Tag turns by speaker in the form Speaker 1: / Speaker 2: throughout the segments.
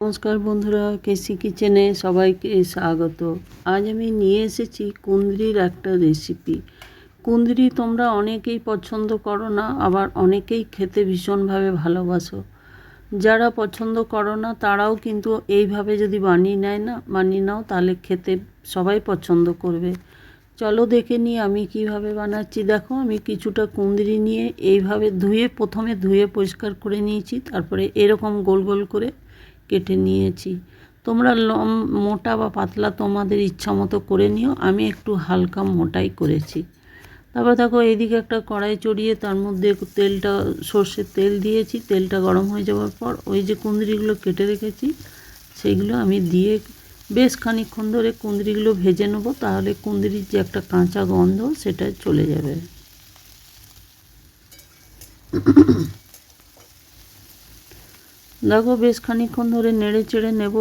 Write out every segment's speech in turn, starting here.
Speaker 1: নমস্কার বন্ধুরা, কেসি কিচেনে সবাইকে স্বাগত। আজ আমি নিয়ে এসেছি কুন্দ্রির একটা রেসিপি কুন্দ্রি তোমরা অনেকেই পছন্দ করো না, আবার অনেকেই খেতে ভীষণভাবে ভালোবাসো। যারা পছন্দ করো না, তারাও কিন্তু এইভাবে যদি বানিয়ে নেয় না, বানিয়ে নাও, তাহলে খেতে সবাই পছন্দ করবে। চলো দেখে নিই আমি কীভাবে বানাচ্ছি। দেখো, আমি কিছুটা কুন্দ্রি নিয়ে এইভাবে ধুয়ে, প্রথমে ধুয়ে পরিষ্কার করে নিয়েছি, তারপরে এরকম গোল গোল করে কেটে নিয়েছি। তোমরা লম, মোটা বা পাতলা তোমাদের ইচ্ছা মতো করে নিও, আমি একটু হালকা মোটাই করেছি। তারপর দেখো এইদিকে একটা কড়াই চড়িয়ে তার মধ্যে তেলটা, সর্ষের তেল দিয়েছি, তেলটা গরম হয়ে যাওয়ার পর ওই যে কুঁদরিগুলো কেটে রেখেছি সেইগুলো আমি দিয়ে বেশ খানিকক্ষণ ধরে কুঁদরিগুলো ভেজে নেব, তাহলে কুঁদরির যে একটা কাঁচা গন্ধ সেটা চলে যাবে। দেখো বেশ খানিকক্ষণ ধরে নেড়ে চেড়ে নেব।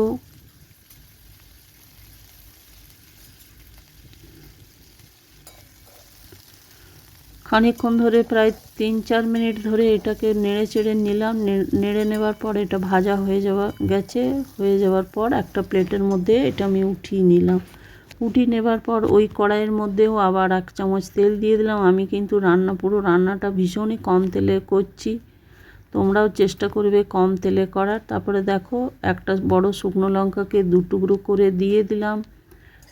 Speaker 1: খানিকক্ষণ ধরে প্রায় তিন চার মিনিট ধরে এটাকে নেড়ে চেড়ে নিলাম। নেড়ে নেওয়ার পর এটা ভাজা হয়ে যাওয়া গেছে। হয়ে যাওয়ার পর একটা প্লেটের মধ্যে এটা আমি উঠিয়ে নিলাম। উঠিয়ে নেবার পর ওই কড়াইয়ের মধ্যেও আবার এক চামচ তেল দিয়ে দিলাম। আমি কিন্তু রান্না, পুরো রান্নাটা ভীষণই কম তেলে করছি। তোমরাও চেষ্টা করবে কম তেলে করার। তারপরে দেখো, একটা বড় শুকনো লঙ্কাকে দু টুকরো করে দিয়ে দিলাম।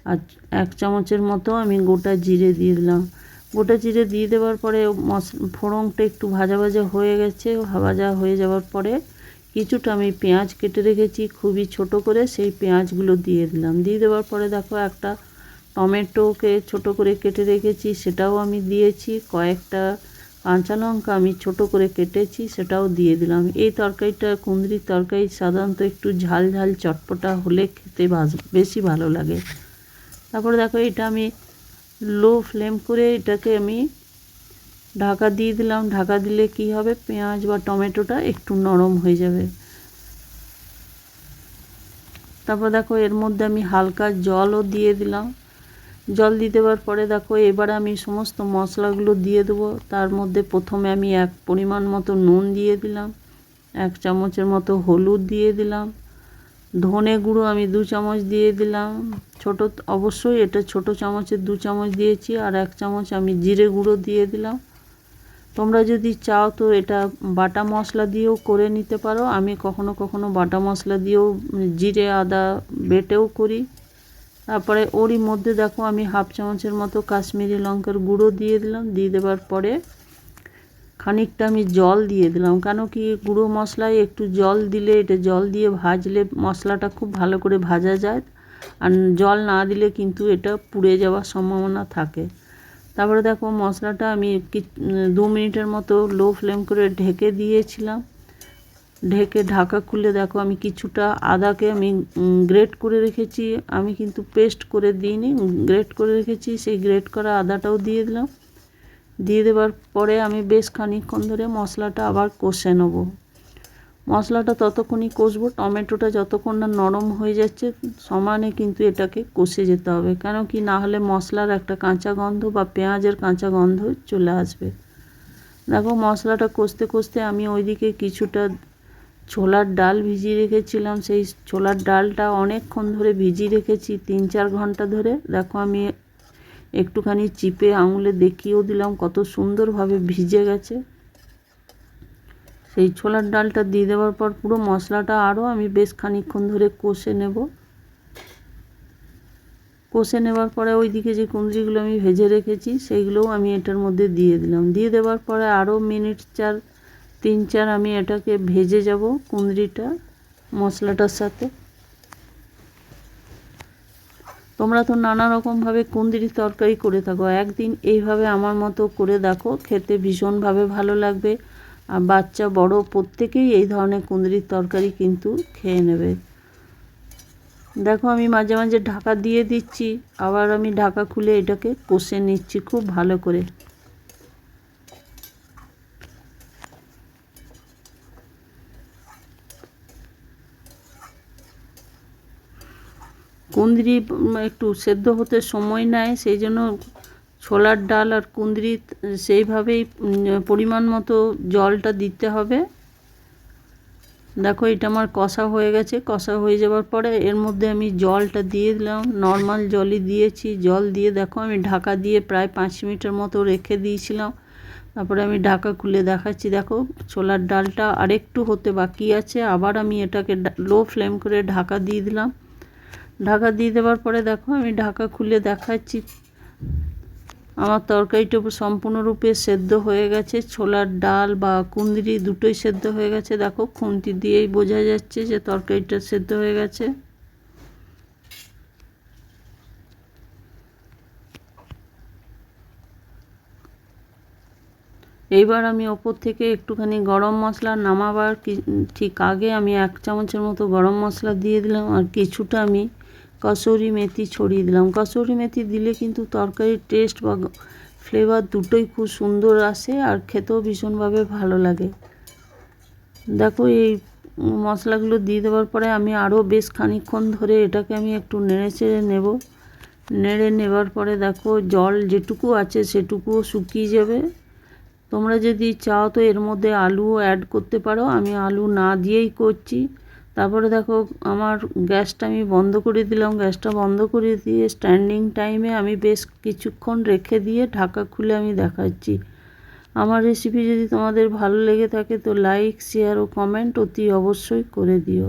Speaker 1: আর এক চামচের মতো আমি গোটা জিরে দিয়ে দিলাম। গোটা জিরে দিয়ে দেওয়ার পরে মশ ফোড়নটা একটু ভাজা ভাজা হয়ে গেছে। ভাজা হয়ে যাওয়ার পরে কিছুটা আমি পেঁয়াজ কেটে রেখেছি, খুবই ছোট করে। সেই পেঁয়াজগুলো দিয়ে দিলাম। দিয়ে দেওয়ার পরে দেখো, একটা টমেটোকে ছোট করে কেটে রেখেছি, সেটাও আমি দিয়েছি। কয়েকটা কাঁচা লঙ্কা আমি ছোট করে কেটেছি, সেটাও দিয়ে দিলাম। এই তরকারিটা, কুঁদরির তরকারি, সাধারণত একটু ঝাল ঝাল চটপটা হলে খেতে বেশি ভালো লাগে। তারপরে দেখো, এটা আমি লো ফ্লেম করে এটাকে আমি ঢাকা দিয়ে দিলাম। ঢাকা দিলে কি হবে? পেঁয়াজ বা টমেটোটা একটু নরম হয়ে যাবে। তারপর দেখো, এর মধ্যে আমি হালকা জলও দিয়ে দিলাম। জল দিয়ে দেওয়ার পরে দেখো, এবার আমি সমস্ত মশলাগুলো দিয়ে দেবো। তার মধ্যে প্রথমে আমি এক পরিমাণ মতো নুন দিয়ে দিলাম, এক চামচের মতো হলুদ দিয়ে দিলাম, ধনে গুঁড়ো আমি দু চামচ দিয়ে দিলাম। ছোট, অবশ্যই এটা ছোট চামচের দু চামচ দিয়েছি, আর এক চামচ আমি জিরে গুঁড়ো দিয়ে দিলাম। তোমরা যদি চাও তো এটা বাটা মশলা দিয়েও করে নিতে পারো। আমি কখনো কখনো বাটা মশলা দিয়েও জিরে, আদা বেটেও করি। তারপরে ওরই মধ্যে দেখো আমি হাফ চামচের মতো কাশ্মীরি লঙ্কার গুঁড়ো দিয়ে দিলাম, দিয়ে দেওয়ার পরে খানিকটা আমি জল দিয়ে দিলাম। কেন কি গুঁড়ো মশলায় একটু জল দিলে, এটা জল দিয়ে ভাজলে মশলাটা খুব ভালো করে ভাজা যায়। আর জল না দিলে কিন্তু এটা পুড়ে যাওয়ার সম্ভাবনা থাকে। তারপরে দেখো মশলাটা আমি দু মিনিটের মতো লো ফ্লেম করে ঢেকে দিয়েছিলাম। ঢেকে ঢাকা খুলে দেখো, আমি কিছুটা আদাকে আমি গ্রেট করে রেখেছি। আমি কিন্তু পেস্ট করে দিইনি গ্রেট করে রেখেছি। সেই গ্রেট করা আদাটাও দিয়ে দিলাম। দিয়ে দেওয়ার পরে আমি বেশ খানিকক্ষণ ধরে মশলাটা আবার কষে নেব। মশলাটা ততক্ষণই কষবো, টমেটোটা যতক্ষণ না নরম হয়ে যাচ্ছে, সমানে কিন্তু এটাকে কষে যেতে হবে। কেন কি না হলে মশলার একটা কাঁচা গন্ধ বা পেঁয়াজের কাঁচা গন্ধ চলে আসবে। দেখো, মশলাটা কষতে কষতে আমি ওইদিকে কিছুটা ছোলার ডাল ভিজিয়ে রেখেছিলাম, সেই ছোলার ডালটা অনেকক্ষণ ধরে ভিজিয়ে রেখেছি, তিন চার ঘণ্টা ধরে। দেখো আমি একটুখানি চিপে আঙুলে দেখিয়েও দিলাম কত সুন্দরভাবে ভিজে গেছে। সেই ছোলার ডালটা দিয়ে দেওয়ার পর পুরো মশলাটা আরও আমি বেশ খানিকক্ষণ ধরে কষে নেব। কষে নেবার পরে ওইদিকে যে কুঁদরিগুলো আমি ভেজে রেখেছি, সেইগুলোও আমি এটার মধ্যে দিয়ে দিলাম। দিয়ে দেওয়ার পরে আরও মিনিট চার তিন চার আমি এটাকে ভেজে যাব কুঁদরিটা, মশলাটার সাথে। তোমরা তো নানা রকমভাবে কুঁদরি তরকারি করে থাকো। একদিন এইভাবে আমার মতো করে দেখো, খেতে ভীষণভাবে ভালো লাগবে। আর বাচ্চা, বড়, প্রত্যেকেই এই ধরনের কুঁদরির তরকারি কিন্তু খেয়ে নেবে। দেখো, আমি মাঝে মাঝে ঢাকা দিয়ে দিচ্ছি, আবার আমি ঢাকা খুলে এটাকে কষে নিচ্ছি খুব ভালো করে। কুঁদরি একটু সেদ্ধ হতে সময় নেয়, সেই জন্য ছোলার ডাল আর কুঁদরি, সেইভাবেই পরিমাণ মতো জলটা দিতে হবে। দেখো, এটা আমার কষা হয়ে গেছে। কষা হয়ে যাওয়ার পরে এর মধ্যে আমি জলটা দিয়ে দিলাম। নর্মাল জলই দিয়েছি। জল দিয়ে দেখো, আমি ঢাকা দিয়ে প্রায় পাঁচ মিনিটের মতো রেখে দিয়েছিলাম। তারপরে আমি ঢাকা খুলে দেখাচ্ছি। দেখো, ছোলার ডালটা আরেকটু হতে বাকি আছে। আবার আমি এটাকে লো ফ্লেম করে ঢাকা দিয়ে দিলাম। ঢাকা দিয়ে দেওয়ার পরে দেখো, আমি ঢাকা খুলে দেখাচ্ছি। আমার তরকারিটা সম্পূর্ণরূপে সেদ্ধ হয়ে গেছে। ছোলার ডাল বা কুন্দিরি দুটোই সেদ্ধ হয়ে গেছে। দেখো, খুন্তি দিয়েই বোঝা যাচ্ছে যে তরকারিটা সেদ্ধ হয়ে গেছে। এইবার আমি ওপর থেকে একটুখানি গরম মশলা নামাবার ঠিক আগে আমি এক চামচের মতো গরম মশলা দিয়ে দিলাম। আর কিছুটা আমি কসুরি মেথি ছড়িয়ে দিলাম। কসুরি মেথি দিলে কিন্তু তরকারির টেস্ট বা ফ্লেভার দুটোই খুব সুন্দর আসে আর খেতেও ভীষণভাবে ভালো লাগে। দেখো এই মশলাগুলো দিয়ে দেওয়ার পরে আমি আরও বেশ খানিকক্ষণ ধরে এটাকে আমি একটু নেড়ে চেড়ে নেব। নেড়ে নেবার পরে দেখো জল যেটুকু আছে সেটুকুও শুকিয়ে যাবে। তোমরা যদি চাও তো এর মধ্যে আলুও অ্যাড করতে পারো। আমি আলু না দিয়েই করছি। তারপরে দেখো, আমার গ্যাসটা আমি বন্ধ করে দিলাম। গ্যাসটা বন্ধ করে দিয়ে স্ট্যান্ডিং টাইমে আমি বেশ কিছুক্ষণ রেখে দিয়ে ঢাকা খুলে আমি দেখাচ্ছি। আমার রেসিপি যদি তোমাদের ভালো লেগে থাকে তো লাইক শেয়ার ও কমেন্ট অতি অবশ্যই করে দিও।